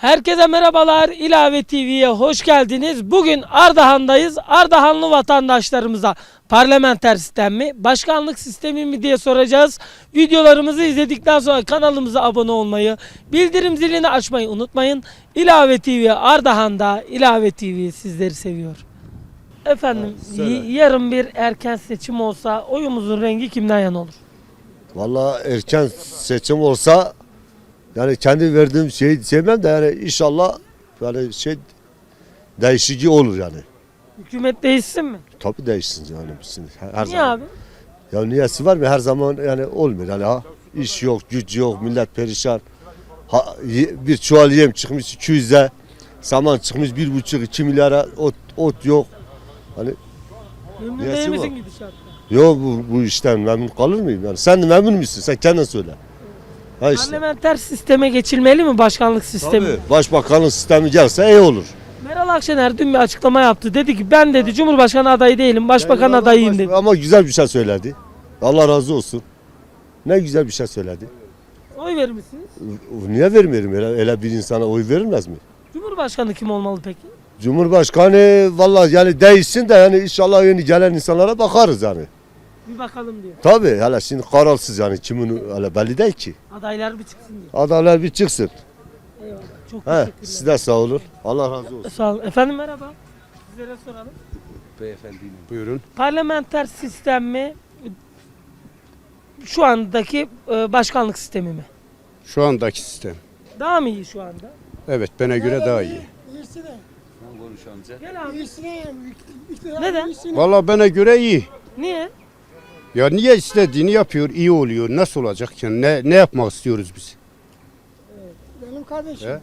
Herkese merhabalar. İlave TV'ye hoş geldiniz. Bugün Ardahan'dayız. Ardahanlı vatandaşlarımıza parlamenter sistem mi, başkanlık sistemi mi diye soracağız. Videolarımızı izledikten sonra kanalımıza abone olmayı, bildirim zilini açmayı unutmayın. İlave TV Ardahan'da İlave TV sizleri seviyor. Efendim, y- yarın bir erken seçim olsa oyumuzun rengi kimden yana olur? Valla erken seçim olsa yani kendi verdiğim şeyi sevmem de yani inşallah yani şey değişikliği olur yani. Hükümet değişsin mi? Tabii değişsin yani her, her Niye zaman. abi? Ya niyesi var mı her zaman yani olmuyor yani ha. İş yok, güç yok, millet perişan. Ha, bir çuval yem çıkmış 200'e, saman çıkmış bir buçuk iki milyara, ot, ot yok. Hani Memnun değil misin gidişattan? yok bu, bu işten memnun kalır mıyım yani? Sen de memnun musun? Sen kendin söyle. Ha işte. Parlamenter sisteme geçilmeli mi başkanlık sistemi? Tabii. Başbakanlık sistemi gelse iyi olur. Meral Akşener dün bir açıklama yaptı. Dedi ki ben dedi Cumhurbaşkanı adayı değilim, başbakan Yani adayıyım dedi. Ama güzel bir şey söyledi. Allah razı olsun. Ne güzel bir şey söyledi. Oy verir misiniz? Niye vermiyorum? Öyle, öyle bir insana oy verilmez mi? Cumhurbaşkanı kim olmalı peki? Cumhurbaşkanı vallahi yani değişsin de yani inşallah yeni gelen insanlara bakarız yani. Bir bakalım diyor. Tabii hele şimdi kararsız yani kimin hele belli değil ki. Adaylar bir çıksın diyor. Adaylar bir çıksın. Eyvallah. Çok He, teşekkürler. siz de sağ olun. Allah razı olsun. Sağ olun. Efendim merhaba. Sizlere soralım. Beyefendinin. Buyurun. Parlamenter sistem mi? Şu andaki e, başkanlık sistemi mi? Şu andaki sistem. Daha mı iyi şu anda? Evet bana göre daha iyi. Gel abi. Neden? Neden? Valla bana göre iyi. Niye? Ya niye istediğini yapıyor, iyi oluyor. Nasıl olacak yani? Ne, ne yapmak istiyoruz biz? Benim kardeşim. He?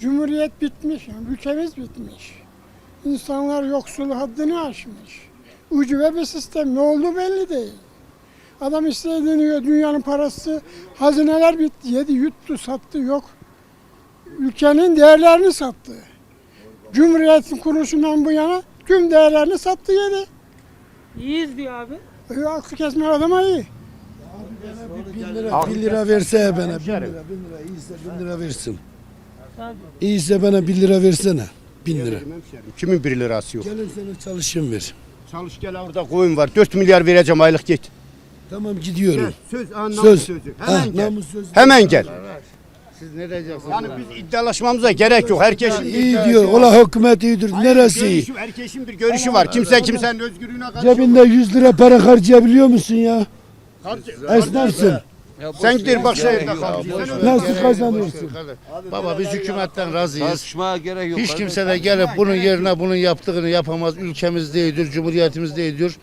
Cumhuriyet bitmiş, yani ülkemiz bitmiş. İnsanlar yoksul haddini aşmış. Ucube bir sistem ne oldu belli değil. Adam istediğini yiyor, dünyanın parası, hazineler bitti, yedi, yuttu, sattı, yok. Ülkenin değerlerini sattı. Cumhuriyetin kuruluşundan bu yana tüm değerlerini sattı yedi. İyiyiz diyor abi. Aklı kesme adama iyi. Bin lira, bin lira verse bana, bin lira, bin lira, iyiyse bin lira versin. İyiyse bana bir lira versene, bin lira. Kimin bir lirası yok? Gelin sana çalışayım ver. Çalış gel orada koyun var. 4 milyar vereceğim aylık git. Tamam gidiyorum. Söz, Söz. sözü. Ha, Hemen gel. namus söz. Hemen gel. Siz ne diyeceksiniz? Yani biz iddialaşmamıza gerek yok. Herkesin İyi diyor, ola hükümet iyidir. Neresi iyi? Görüşü, herkesin bir görüşü var. Kimse kimsenin özgürlüğüne karşı Cebinde 100 lira para harcayabiliyor musun ya? Esnafsın. Sen gider bak şehirde kal. Nasıl kazanıyorsun? Baba biz hükümetten razıyız. Tartışmaya gerek yok. Hiç kimse de gelip bunun yerine bunun yaptığını yapamaz. Ülkemiz değildir, cumhuriyetimiz değildir.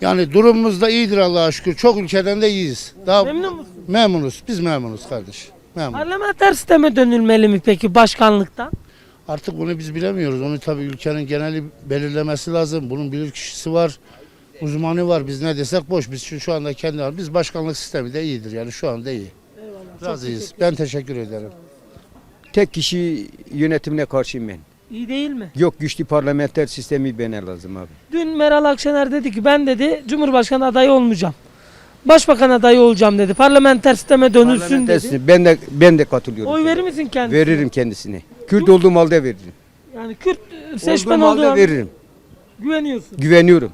Yani durumumuz da iyidir Allah'a şükür. Çok ülkeden de iyiyiz. Daha Memnun musun? memnunuz. Biz memnunuz kardeş. Memnun. Parlamenter sisteme dönülmeli mi peki başkanlıktan? Artık bunu biz bilemiyoruz. Onu tabii ülkenin geneli belirlemesi lazım. Bunun bilir kişisi var. Uzmanı var. Biz ne desek boş. Biz şu, şu anda kendi biz başkanlık sistemi de iyidir. Yani şu anda iyi. Razıyız. Ben teşekkür ederim. Tek kişi yönetimine karşıyım ben. İyi değil mi? Yok güçlü parlamenter sistemi bana lazım abi. Dün Meral Akşener dedi ki ben dedi Cumhurbaşkanı adayı olmayacağım. Başbakan adayı olacağım dedi. Parlamenter sisteme dönülsün Parlamenter dedi. sistem- Ben de ben de katılıyorum. Oy verir misin kendisine? Veririm kendisine. Kürt olduğum halde veririm. Yani Kürt e, seçmen olduğum olduğu halde veririm. güveniyorsun. Güveniyorum.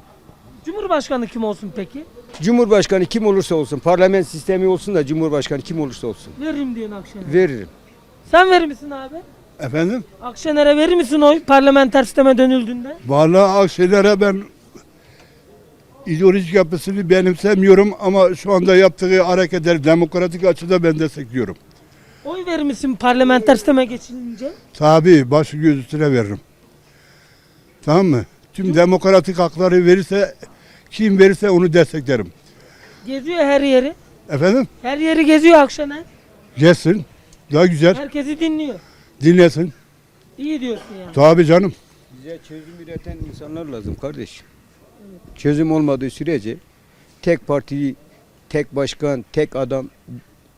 Cumhurbaşkanı kim olsun peki? Cumhurbaşkanı kim olursa olsun, parlament sistemi olsun da Cumhurbaşkanı kim olursa olsun Veririm diyorsun Akşener. veririm. Sen verir misin abi? Efendim? Akşener'e verir misin oy parlamenter sisteme dönüldüğünde? Vallahi Akşener'e ben ideolojik yapısını benimsemiyorum ama şu anda yaptığı hareketleri demokratik açıda ben destekliyorum. Oy verir misin parlamenter sisteme geçilince? Tabii başı göz üstüne veririm. Tamam mı? Tüm demokratik hakları verirse kim verirse onu desteklerim. Geziyor her yeri. Efendim? Her yeri geziyor Akşener. Gelsin. Daha güzel. Herkesi dinliyor. Dinlesin. İyi diyorsun yani. Tabii canım. Bize çözüm üreten insanlar lazım kardeş. Çözüm olmadığı sürece tek parti, tek başkan, tek adam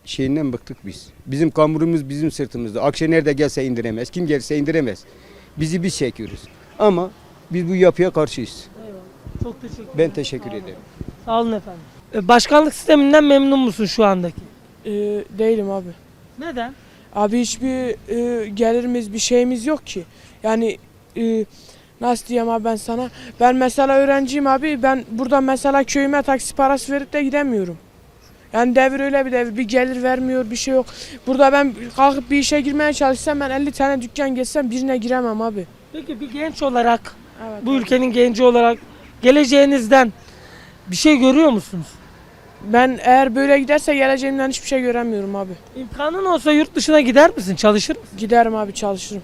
şeyinden bıktık biz. Bizim kamburumuz bizim sırtımızda. Akşener de gelse indiremez. Kim gelse indiremez. Bizi biz çekiyoruz. Ama biz bu yapıya karşıyız. Çok teşekkür ederim. Ben teşekkür ederim. Sağ olun efendim. E, Başkanlık sisteminden memnun musun şu andaki? Ee, değilim abi. Neden? Abi hiçbir e, gelirimiz bir şeyimiz yok ki. Yani e, nasıl diyeyim abi ben sana? Ben mesela öğrenciyim abi. Ben buradan mesela köyüme taksi parası verip de gidemiyorum. Yani devir öyle bir devir. Bir gelir vermiyor bir şey yok. Burada ben kalkıp bir işe girmeye çalışsam ben 50 tane dükkan geçsem birine giremem abi. Peki bir genç olarak, Evet. bu ülkenin genci olarak geleceğinizden bir şey görüyor musunuz? Ben eğer böyle giderse geleceğimden hiçbir şey göremiyorum abi. İmkanın olsa yurt dışına gider misin? Çalışır mısın? Giderim abi çalışırım.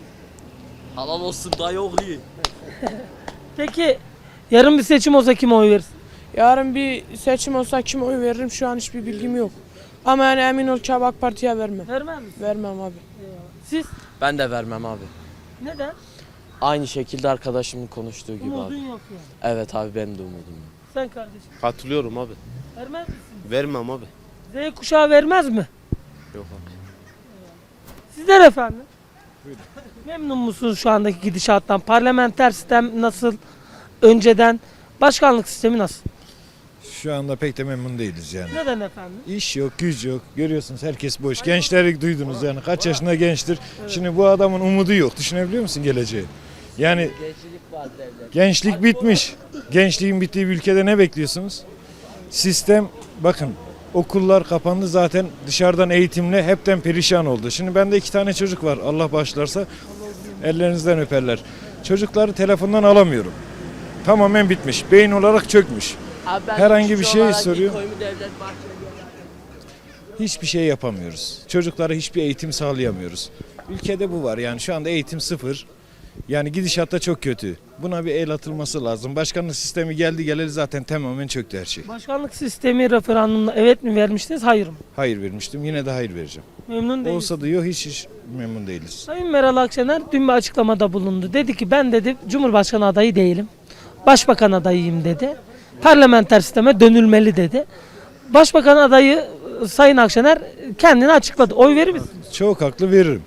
Halal olsun dayı oğlu. Peki yarın bir seçim olsa kime oy verirsin? Yarın bir seçim olsa kim oy veririm şu an hiçbir bilgim yok. Ama yani emin ol ki AK Parti'ye vermem. Vermez misin? Vermem abi. Siz Ben de vermem abi. neden? Aynı şekilde arkadaşımın konuştuğu gibi Umudun abi. yok yani. Evet abi benim de umudum. yok. Sen kardeşim Katılıyorum abi. vermez misin? Vermem abi. Z kuşağı vermez mi? Yok abi. Sizler efendim? Memnun musunuz şu andaki gidişattan? Parlamenter sistem nasıl? Önceden başkanlık sistemi nasıl? Şu anda pek de memnun değiliz yani. Neden efendim? İş yok, güç yok. Görüyorsunuz herkes boş. Gençleri duydunuz yani. Kaç yaşında gençtir. Şimdi bu adamın umudu yok. Düşünebiliyor musun geleceği? Yani gençlik bitmiş. Gençliğin bittiği bir ülkede ne bekliyorsunuz? Sistem bakın okullar kapandı zaten dışarıdan eğitimle hepten perişan oldu. Şimdi bende iki tane çocuk var Allah bağışlarsa ellerinizden öperler. Çocukları telefondan alamıyorum. Tamamen bitmiş. Beyin olarak çökmüş. Abi ben Herhangi bir şey olarak soruyor. Hiçbir şey yapamıyoruz. Çocuklara hiçbir eğitim sağlayamıyoruz. Ülkede bu var yani şu anda eğitim sıfır. Yani gidişatta çok kötü. Buna bir el atılması lazım. Başkanlık sistemi geldi geleli zaten tamamen çöktü her şey. Başkanlık sistemi referandumda evet mi vermiştiniz? Hayır mı? Hayır vermiştim yine de hayır vereceğim. Memnun değiliz. Olsa da yok hiç, hiç memnun değiliz. Sayın Meral Akşener dün bir açıklamada bulundu. Dedi ki ben dedi Cumhurbaşkanı adayı değilim. Başbakan adayıyım dedi. Parlamenter sisteme dönülmeli dedi. Başbakan adayı e, Sayın Akşener kendini açıkladı. Oy verir misiniz? Çok haklı veririm.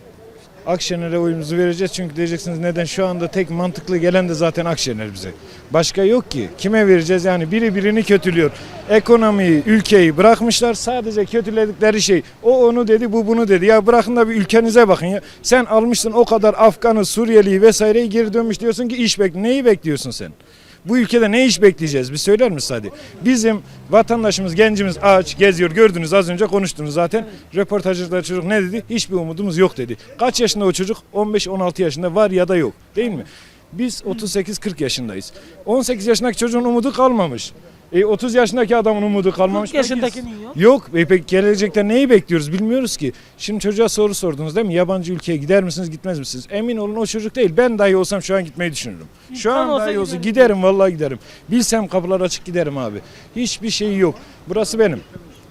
Akşener'e oyumuzu vereceğiz çünkü diyeceksiniz neden şu anda tek mantıklı gelen de zaten Akşener bize. Başka yok ki. Kime vereceğiz yani biri birini kötülüyor. Ekonomiyi, ülkeyi bırakmışlar sadece kötüledikleri şey. O onu dedi bu bunu dedi. Ya bırakın da bir ülkenize bakın ya. Sen almışsın o kadar Afgan'ı, Suriyeli'yi vesaireyi geri dönmüş diyorsun ki iş bek. Neyi bekliyorsun sen? Bu ülkede ne iş bekleyeceğiz? Bir söyler misin hadi? Bizim vatandaşımız, gencimiz aç, geziyor. Gördünüz az önce konuştunuz zaten. Röportajcıda çocuk ne dedi? Hiçbir umudumuz yok dedi. Kaç yaşında o çocuk? 15-16 yaşında var ya da yok. Değil mi? Biz 38-40 yaşındayız. 18 yaşındaki çocuğun umudu kalmamış. E 30 yaşındaki adamın umudu kalmamış. 40 yaşındakinin yok. Yok. E peki gelecekte neyi bekliyoruz bilmiyoruz ki. Şimdi çocuğa soru sordunuz değil mi? Yabancı ülkeye gider misiniz gitmez misiniz? Emin olun o çocuk değil. Ben dahi olsam şu an gitmeyi düşünürüm. Şu an olsa dahi olsa giderim. giderim vallahi giderim. Bilsem kapılar açık giderim abi. Hiçbir şey yok. Burası benim.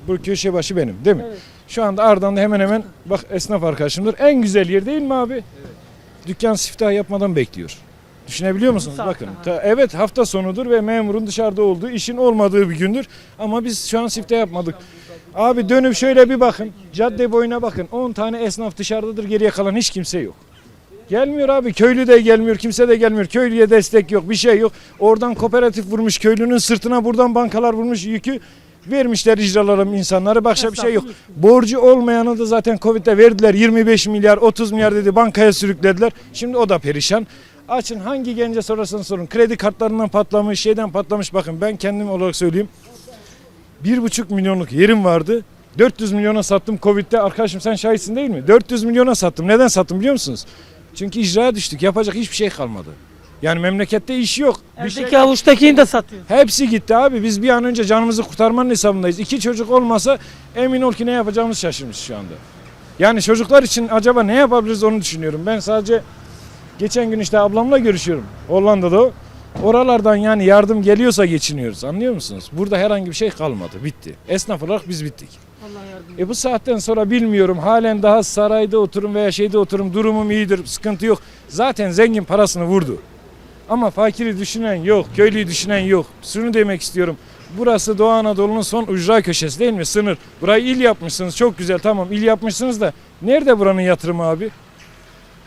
Bu köşe başı benim değil mi? Evet. Şu anda Ardahan'da hemen hemen bak esnaf arkadaşımdır. En güzel yer değil mi abi? Dükkan siftah yapmadan bekliyor. Düşünebiliyor musunuz? saatte Bakın. ta- evet hafta sonudur ve memurun dışarıda olduğu, işin olmadığı bir gündür. Ama biz şu an siftah yapmadık. Abi dönüp şöyle bir bakın. Cadde boyuna bakın. 10 tane esnaf dışarıdadır. Geriye kalan hiç kimse yok. Gelmiyor abi. Köylü de gelmiyor. Kimse de gelmiyor. Köylüye destek yok. Bir şey yok. Oradan kooperatif vurmuş. Köylünün sırtına buradan bankalar vurmuş yükü. Vermişler icralarım insanları. Başka bir şey yok. Borcu olmayanı da zaten Covid'de verdiler. 25 milyar, 30 milyar dedi bankaya sürüklediler. Şimdi o da perişan. Açın hangi gence sorarsanız sorun. Kredi kartlarından patlamış, şeyden patlamış. Bakın ben kendim olarak söyleyeyim. Bir buçuk milyonluk yerim vardı. 400 milyona sattım Covid'de. Arkadaşım sen şahitsin değil mi? 400 milyona sattım. Neden sattım biliyor musunuz? Çünkü icraya düştük. Yapacak hiçbir şey kalmadı. Yani memlekette iş yok. Bir şey Eldeki avuçtakini de satıyor. Hepsi gitti abi. Biz bir an önce canımızı kurtarmanın hesabındayız. İki çocuk olmasa emin ol ki ne yapacağımız şaşırmış şu anda. Yani çocuklar için acaba ne yapabiliriz onu düşünüyorum. Ben sadece geçen gün işte ablamla görüşüyorum. Hollanda'da o. Oralardan yani yardım geliyorsa geçiniyoruz. Anlıyor musunuz? Burada herhangi bir şey kalmadı. Bitti. Esnaf olarak biz bittik. Allah E bu saatten sonra bilmiyorum. Halen daha sarayda oturum veya şeyde oturum. Durumum iyidir. Sıkıntı yok. Zaten zengin parasını vurdu. Ama fakiri düşünen yok. Köylüyü düşünen yok. Şunu demek istiyorum. Burası Doğu Anadolu'nun son ücra köşesi değil mi? Sınır. Burayı il yapmışsınız. Çok güzel tamam il yapmışsınız da nerede buranın yatırımı abi?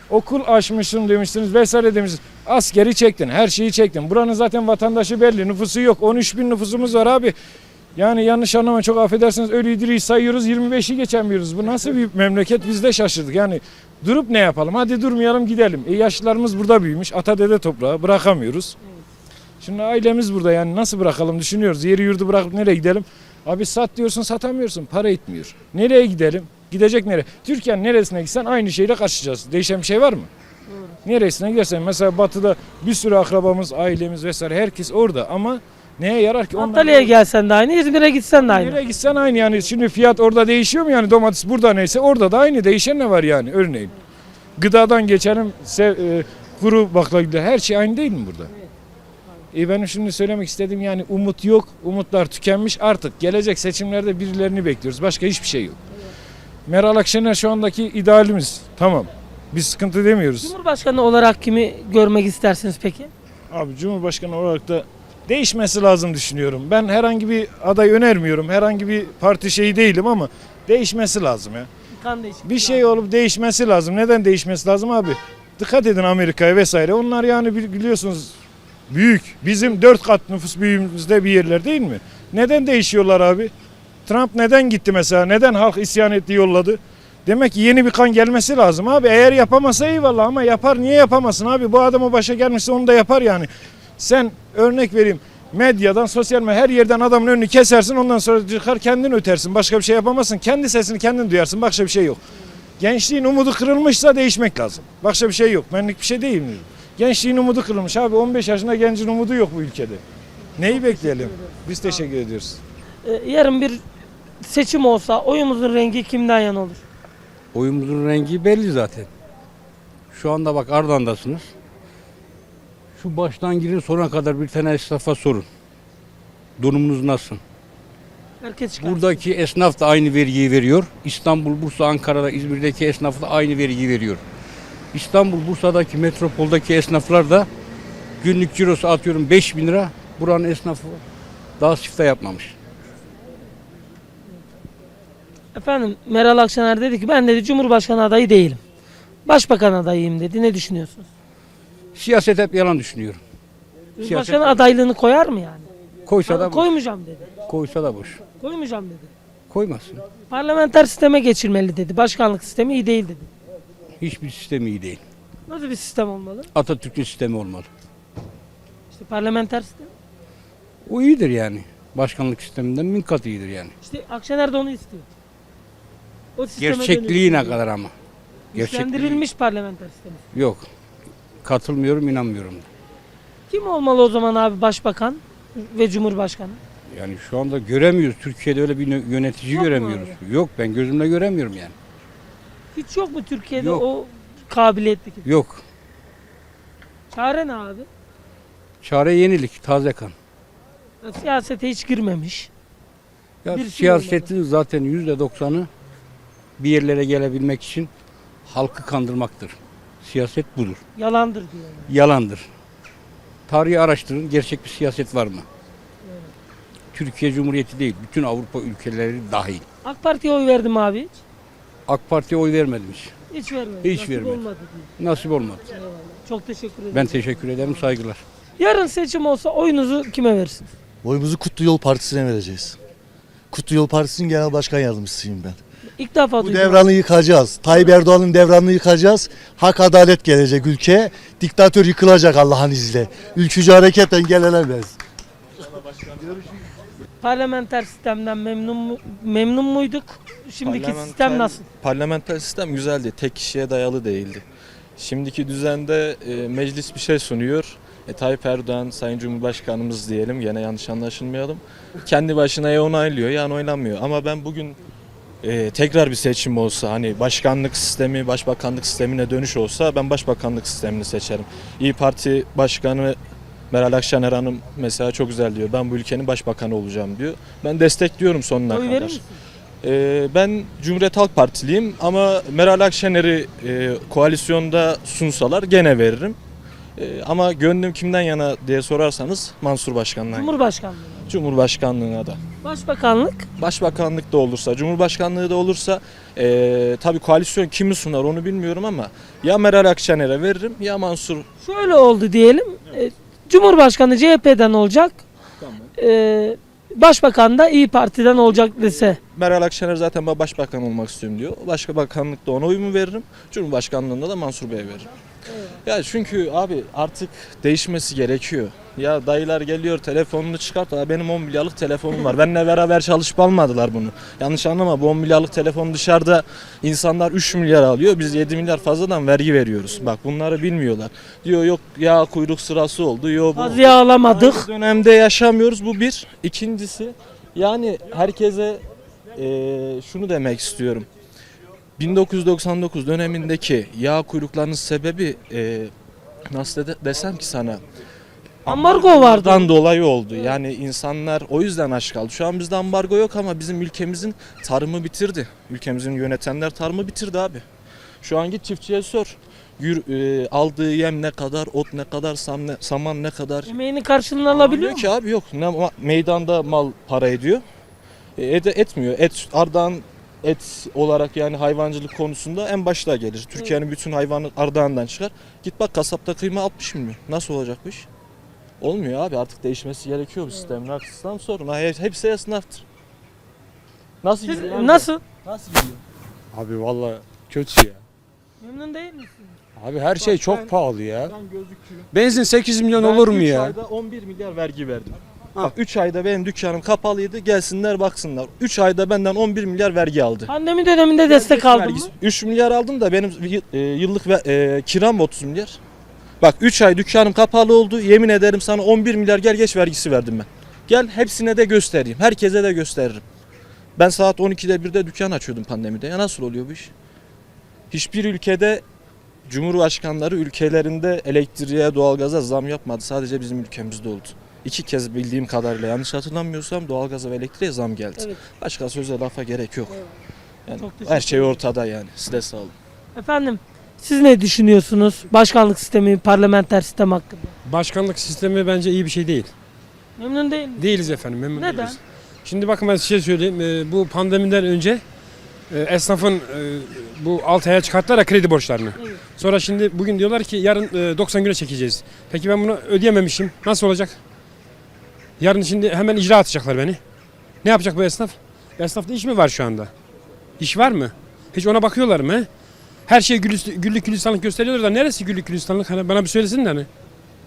Okul açmışım demiştiniz vesaire demişsiniz. Askeri çektin, her şeyi çektin. Buranın zaten vatandaşı belli, nüfusu yok. 13 bin nüfusumuz var abi. Yani yanlış anlama çok affedersiniz ölüyü diriyi sayıyoruz 25'i geçemiyoruz. Bu nasıl bir memleket biz de şaşırdık. Yani durup ne yapalım? Hadi durmayalım gidelim. E yaşlılarımız burada büyümüş. Ata dede toprağı bırakamıyoruz. Şimdi ailemiz burada yani nasıl bırakalım düşünüyoruz. Yeri yurdu bırakıp nereye gidelim? Abi sat diyorsun satamıyorsun. Para etmiyor. Nereye gidelim? Gidecek nereye? Türkiye'nin neresine gitsen aynı şeyle karşılaşacağız. Değişen bir şey var mı? Neresine gidersen mesela batıda bir sürü akrabamız, ailemiz vesaire herkes orada ama neye yarar ki? Onlar- Antalya'ya gelsen de aynı, İzmir'e gitsen de aynı. Nereye gitsen aynı yani. Şimdi fiyat orada değişiyor mu yani domates burada neyse orada da aynı. Değişen ne var yani örneğin. Gıdadan geçelim se- e, kuru baklagil her şey aynı değil mi burada? E benim şimdi söylemek istediğim yani umut yok. Umutlar tükenmiş. Artık gelecek seçimlerde birilerini bekliyoruz. Başka hiçbir şey yok. Meral Akşener şu andaki idealimiz. Tamam. Biz sıkıntı demiyoruz. Cumhurbaşkanı olarak kimi görmek istersiniz peki? Abi Cumhurbaşkanı olarak da değişmesi lazım düşünüyorum. Ben herhangi bir aday önermiyorum. Herhangi bir parti şeyi değilim ama değişmesi lazım ya. Kan değişikliği Bir şey olup değişmesi lazım. Neden değişmesi lazım abi? Dikkat edin Amerika'ya vesaire. Onlar yani bili- biliyorsunuz büyük. Bizim dört kat nüfus büyüğümüzde bir yerler değil mi? Neden değişiyorlar abi? Trump neden gitti mesela? Neden halk isyan etti yolladı? Demek ki yeni bir kan gelmesi lazım abi. Eğer yapamasa eyvallah ama yapar. Niye yapamasın abi? Bu adam o başa gelmişse onu da yapar yani. Sen örnek vereyim. Medyadan, sosyal medya her yerden adamın önünü kesersin ondan sonra çıkar kendin ötersin. Başka bir şey yapamazsın. Kendi sesini kendin duyarsın. Başka bir şey yok. Gençliğin umudu kırılmışsa değişmek lazım. Başka bir şey yok. Benlik bir şey değil mi? Gençliğin umudu kırılmış abi. 15 yaşında gencin umudu yok bu ülkede. Neyi bekleyelim? Biz teşekkür ediyoruz. Ee, yarın bir seçim olsa oyumuzun rengi kimden yana olur? Oyumuzun rengi belli zaten. Şu anda bak Ardahan'dasınız. Şu baştan girin sonuna kadar bir tane esnafa sorun. Durumunuz nasıl? Herkes çıkar. Buradaki esnaf da aynı vergiyi veriyor. İstanbul, Bursa, Ankara'da, İzmir'deki esnaf da aynı vergiyi veriyor. İstanbul, Bursa'daki metropoldaki esnaflar da günlük cirosu atıyorum 5 bin lira. Buranın esnafı daha sifte yapmamış. Efendim Meral Akşener dedi ki ben dedi Cumhurbaşkanı adayı değilim. Başbakan adayıyım dedi. Ne düşünüyorsunuz? Siyaset hep yalan düşünüyorum. Cumhurbaşkanı adaylığını koyar mı yani? Koysa da boş. Koymayacağım dedi. Koysa da boş. Koymayacağım dedi. Koymasın. Parlamenter sisteme geçirmeli dedi. Başkanlık sistemi iyi değil dedi. Hiçbir sistemi iyi değil. Nasıl bir sistem olmalı? Atatürk'ün sistemi olmalı. İşte parlamenter sistem. O iyidir yani. Başkanlık sisteminden bin kat iyidir yani. İşte Akşener de onu istiyor. O sisteme Gerçekliği ne dönüyor. kadar ama. Gerçekliği. Güçlendirilmiş parlamenter sistemi. Yok. Katılmıyorum, inanmıyorum. da. Kim olmalı o zaman abi başbakan ve cumhurbaşkanı? Yani şu anda göremiyoruz. Türkiye'de öyle bir yö- yönetici Yok mu göremiyoruz. Yok ben gözümle göremiyorum yani. Hiç yok mu Türkiye'de Yok. o kabiliyetli kim? Yok. Çare ne abi? Çare yenilik, taze kan. Ya Siyasete hiç girmemiş. Ya Bir şey siyasetin zaten yüzde doksanı bir yerlere gelebilmek için halkı kandırmaktır. Siyaset budur. Yalandır diyor. yani. Yalandır. Tarihi araştırın, gerçek bir siyaset var mı? Türkiye Cumhuriyeti değil, bütün Avrupa ülkeleri dahil. AK Parti'ye oy verdim abi hiç. AK Parti'ye oy vermedim hiç. Hiç vermedim. Hiç Nasip vermedim. olmadı diyor. Nasip olmadı. Çok teşekkür ederim. Ben teşekkür ederim, saygılar. Yarın seçim olsa oyunuzu kime verirsiniz? Oyumuzu Kutlu Yol Partisi'ne vereceğiz. Kutlu Yol Partisi'nin genel başkan yardımcısıyım ben. İlk defa Bu duydum. devranı yıkacağız. Tayyip Erdoğan'ın devranını yıkacağız. Hak adalet gelecek ülkeye. Diktatör yıkılacak Allah'ın izniyle. Ülkücü hareketten gelenemez. Parlamenter sistemden memnun mu- memnun muyduk? Şimdiki sistem nasıl? Parlamenter sistem güzeldi. Tek kişiye dayalı değildi. Şimdiki düzende e, meclis bir şey sunuyor. E, Tayyip Erdoğan, Sayın Cumhurbaşkanımız diyelim, gene yanlış anlaşılmayalım. Kendi başına ya onaylıyor ya onaylamıyor. Ama ben bugün e, tekrar bir seçim olsa, hani başkanlık sistemi, başbakanlık sistemine dönüş olsa ben başbakanlık sistemini seçerim. İyi Parti Başkanı Meral Akşener Hanım mesela çok güzel diyor. Ben bu ülkenin başbakanı olacağım diyor. Ben destekliyorum sonuna Oy kadar. Ee, ben Cumhuriyet Halk Partiliyim ama Meral Akşener'i e, koalisyonda sunsalar gene veririm. E, ama gönlüm kimden yana diye sorarsanız Mansur Başkan'dan. Cumhurbaşkanlığı. Cumhurbaşkanlığına da. Başbakanlık. Başbakanlık da olursa, Cumhurbaşkanlığı da olursa e, tabii koalisyon kimi sunar onu bilmiyorum ama ya Meral Akşener'e veririm ya Mansur. Şöyle oldu diyelim. e, Cumhurbaşkanı CHP'den olacak. Tamam. E, Başbakan da İyi Parti'den olacak dese. Meral Akşener zaten ben başbakan olmak istiyorum diyor. Başka bakanlıkta ona oyumu veririm. Cumhurbaşkanlığında da Mansur Bey'e veririm. Ya çünkü abi artık değişmesi gerekiyor. Ya dayılar geliyor telefonunu çıkart. Aa, benim 10 milyarlık telefonum var. Benimle beraber çalışıp almadılar bunu. Yanlış anlama bu 10 milyarlık telefon dışarıda insanlar 3 milyar alıyor. Biz 7 milyar fazladan vergi veriyoruz. Bak bunları bilmiyorlar. Diyor yok ya kuyruk sırası oldu. Yok bu. Az yağ alamadık. Aynı dönemde yaşamıyoruz bu bir. İkincisi yani herkese eee, şunu demek istiyorum. 1999 dönemindeki yağ kuyruklarının sebebi eee, nasıl de- desem ki sana Ambargo vardı. Dolayı oldu. Yani insanlar o yüzden aç kaldı. Şu an bizde ambargo yok ama bizim ülkemizin tarımı bitirdi. Ülkemizin yönetenler tarımı bitirdi abi. Şu an git çiftçiye sor. Yür, e, aldığı yem ne kadar, ot ne kadar, sam ne- saman ne kadar. Emeğinin karşılığını alabiliyor Diyor mu? ki abi yok. Ne, ma- meydanda mal para ediyor. E, ede- etmiyor. Et Ardahan et olarak yani hayvancılık konusunda en başta gelir. Türkiye'nin bütün hayvanı Ardahan'dan çıkar. Git bak kasapta kıyma 60 milyon. Nasıl olacak bu iş? Olmuyor abi artık değişmesi gerekiyor bu sistemin. Haksızdan sorun. Ha, he- Hepsi esnaftır. Nasıl Siz gidiyor abi? nasıl? Nasıl gidiyor? Abi valla kötü ya. Memnun değil misin? Abi her şey çok ben- pahalı ya. Ben gözüküyor. Benzin 8 milyon Ben olur mu üç ya? ayda 11 milyar vergi verdim. Bak 3 ayda benim dükkanım kapalıydı. Gelsinler baksınlar. 3 ayda benden 11 milyar vergi aldı. Pandemi döneminde destek aldın mı? 3 milyar aldım da benim y- e, yıllık ve- e, kiram 30 milyar. Bak 3 ay dükkanım kapalı oldu. Yemin ederim sana 11 milyar gel geç vergisi verdim ben. Gel hepsine de göstereyim. Herkese de gösteririm. Ben saat 12'de 1'de dükkan açıyordum pandemide. Ya nasıl oluyor bu iş? Hiçbir ülkede Cumhurbaşkanları ülkelerinde elektriğe, doğalgaza zam yapmadı. Sadece bizim ülkemizde oldu. İki kez bildiğim kadarıyla yanlış hatırlamıyorsam doğalgaza ve elektriğe zam geldi. Evet. Başka söze lafa gerek yok. Yani Çok teşekkür her şey ortada yani. Size sağ olun. Efendim siz ne düşünüyorsunuz? Başkanlık sistemi, parlamenter sistem hakkında. Başkanlık sistemi bence iyi bir şey değil. Memnun değil mi? Değiliz efendim. Memnun Neden? değiliz. Şimdi bakın ben size şey söyleyeyim. Ee, Bu pandemiden önce e, esnafın e, bu 6 aya çıkarttılar ya kredi borçlarını. Sonra şimdi bugün diyorlar ki yarın e, 90 güne çekeceğiz. Peki ben bunu ödeyememişim. Nasıl olacak? Yarın şimdi hemen icra atacaklar beni. Ne yapacak bu esnaf? Esnafta iş mi var şu anda? İş var mı? Hiç ona bakıyorlar mı? he? Her şey güllük, güllük gülistanlık gösteriyorlar da neresi güllük gülistanlık? Hani bana bir söylesin de hani.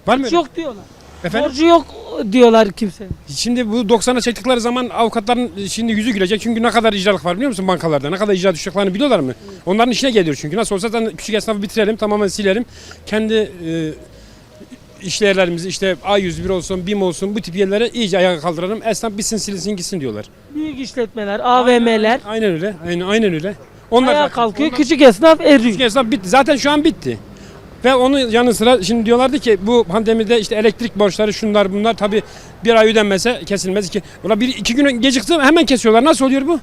Var mı? Hiç öyle? yok diyorlar. Efendim? Borcu yok diyorlar kimsenin. Şimdi bu 90'a çektikleri zaman avukatların şimdi yüzü gülecek. Çünkü ne kadar icralık var biliyor musun bankalarda? Ne kadar icra düşeceklerini biliyorlar mı? Onların işine geliyor çünkü. Nasıl olsa zaten küçük esnafı bitirelim, tamamen silelim. Kendi e, işlerlerimizi işte A101 olsun, BİM olsun bu tip yerlere iyice ayağa kaldıralım. Esnaf bitsin silinsin gitsin diyorlar. Büyük işletmeler, AVM'ler Aynen öyle. Aynen, aynen öyle. Onlar ayağa zaten- kalkıyor. onlar- Küçük esnaf eriyor. Küçük esnaf bitti. Zaten şu an bitti. Ve onun yanı sıra şimdi diyorlardı ki bu pandemide işte elektrik borçları şunlar bunlar tabi bir ay ödenmese kesilmez. Iki, Ulan bir iki gün gecikti hemen kesiyorlar. Nasıl oluyor bu?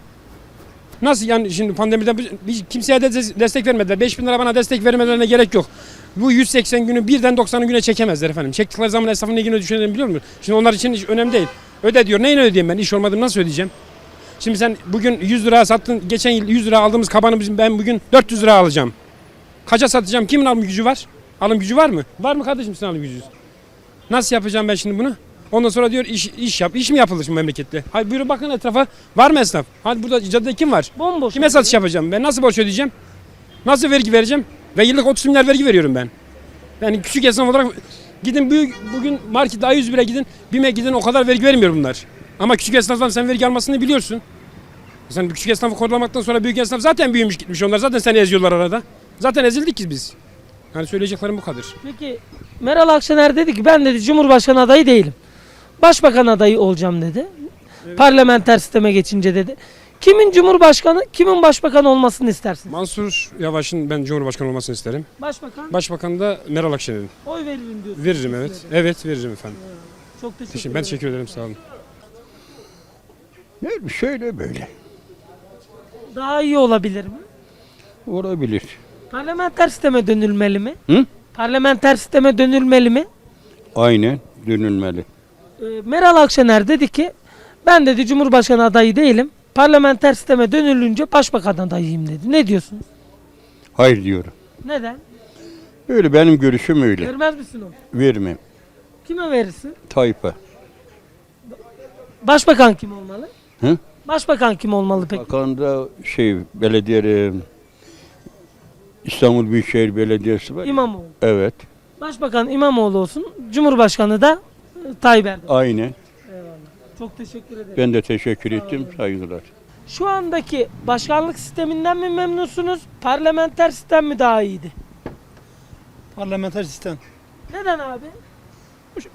Nasıl yani şimdi pandemiden bir kimseye de destek vermediler. 5000 lira bana destek vermelerine gerek yok. Bu 180 günü birden 90 güne çekemezler efendim. Çektikleri zaman esnafın ne güne düşeceğini biliyor musun? Şimdi onlar için hiç önemli değil. Öde diyor. Neyini ödeyeyim ben? İş olmadım nasıl ödeyeceğim? Şimdi sen bugün 100 lira sattın. Geçen yıl 100 lira aldığımız kabanı bizim ben bugün 400 lira alacağım. Kaça satacağım? Kimin alım gücü var? Alım gücü var mı? Var mı kardeşim senin alım gücü? Nasıl yapacağım ben şimdi bunu? Ondan sonra diyor iş, iş yap. İş mi yapılır şimdi memlekette? Hayır buyurun bakın etrafa. Var mı esnaf? Hadi burada caddede kim var? Bomboş. Kime satış yapacağım? Ben nasıl borç ödeyeceğim? Nasıl vergi vereceğim? Ve yıllık 30 milyar vergi veriyorum ben. Yani küçük esnaf olarak gidin büyük bugün markette A101'e gidin, BİM'e gidin o kadar vergi vermiyor bunlar. Ama küçük esnaftan sen vergi almasını biliyorsun. Sen küçük esnafı korulamaktan sonra büyük esnaf zaten büyümüş gitmiş onlar. Zaten seni eziyorlar arada. Zaten ezildik ki biz. Yani söyleyeceklerim bu kadar. Peki Meral Akşener dedi ki ben dedi Cumhurbaşkanı adayı değilim. Başbakan adayı olacağım dedi. Parlamenter sisteme geçince dedi. Kimin Cumhurbaşkanı, kimin başbakan olmasını istersin? Mansur Yavaş'ın ben Cumhurbaşkanı olmasını isterim. Başbakan Başbakan da Meral Akşener'in. oy veririm diyorsun. Veririm evet. Evet veririm efendim. Çok Teşekkür, ederim. ben teşekkür ederim sağ olun. Ne şöyle böyle. Daha iyi olabilir mi? Olabilir. Parlamenter sisteme dönülmeli mi? Hı? Parlamenter sisteme dönülmeli mi? Aynen dönülmeli. Ee, Meral Akşener dedi ki ben dedi Cumhurbaşkanı adayı değilim. Parlamenter sisteme dönülünce başbakan adayıyım dedi. Ne diyorsun? Hayır diyorum. Neden? Öyle benim görüşüm öyle. Vermez misin o? Vermem. Kime verirsin? Tayyip'e. Başbakan kim olmalı? Hı? Başbakan kim olmalı peki? Bakan da şey belediye İstanbul Büyükşehir Belediyesi var. İmamoğlu. Evet. Başbakan İmamoğlu olsun. Cumhurbaşkanı da e, Tayyip Erdoğan. Aynı. Çok teşekkür ederim. Ben de teşekkür ettim. Saygılar. Şu andaki başkanlık sisteminden mi memnunsunuz? Parlamenter sistem mi daha iyiydi? Parlamenter sistem. Neden abi?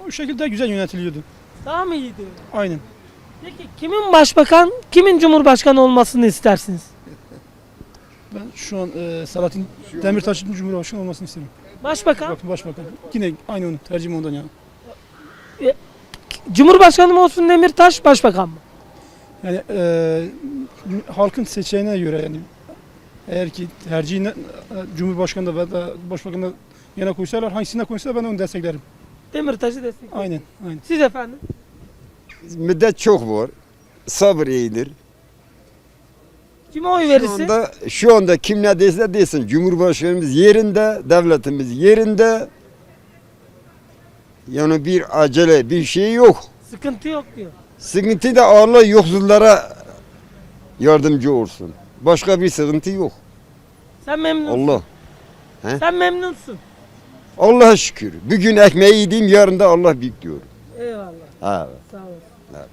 O, şekilde güzel yönetiliyordu. Daha mı iyiydi? Aynen. Peki kimin başbakan, kimin cumhurbaşkanı olmasını istersiniz? Ben şu an e, Selahattin Demirtaş'ın Cumhurbaşkanı olmasını isterim. Başbakan, Bakın başbakan. Yine aynı onun tercihim ondan ya. Cumhurbaşkanı mı olsun Demirtaş, başbakan mı? Yani e, halkın seçeneğine göre yani eğer ki tercihine e, Cumhurbaşkanı da ve da Başbakanı da yana koysalar hangisine koysa ben onu desteklerim. Demirtaş'ı destekliyor. Aynen, aynen. Siz efendim? Müddet çok var. Sabır iyidir. Kime oy Şu verirsin? anda, şu anda kim ne dese desin. Cumhurbaşkanımız yerinde, devletimiz yerinde. Yani bir acele bir şey yok. Sıkıntı yok diyor. Sıkıntı da Allah yoksullara yardımcı olsun. Başka bir sıkıntı yok. Sen memnunsun. Allah. Sen memnunsun. Allah'a şükür. Bugün ekmeği yediğim yarın da Allah bekliyor. Eyvallah. Ha. Sağ that.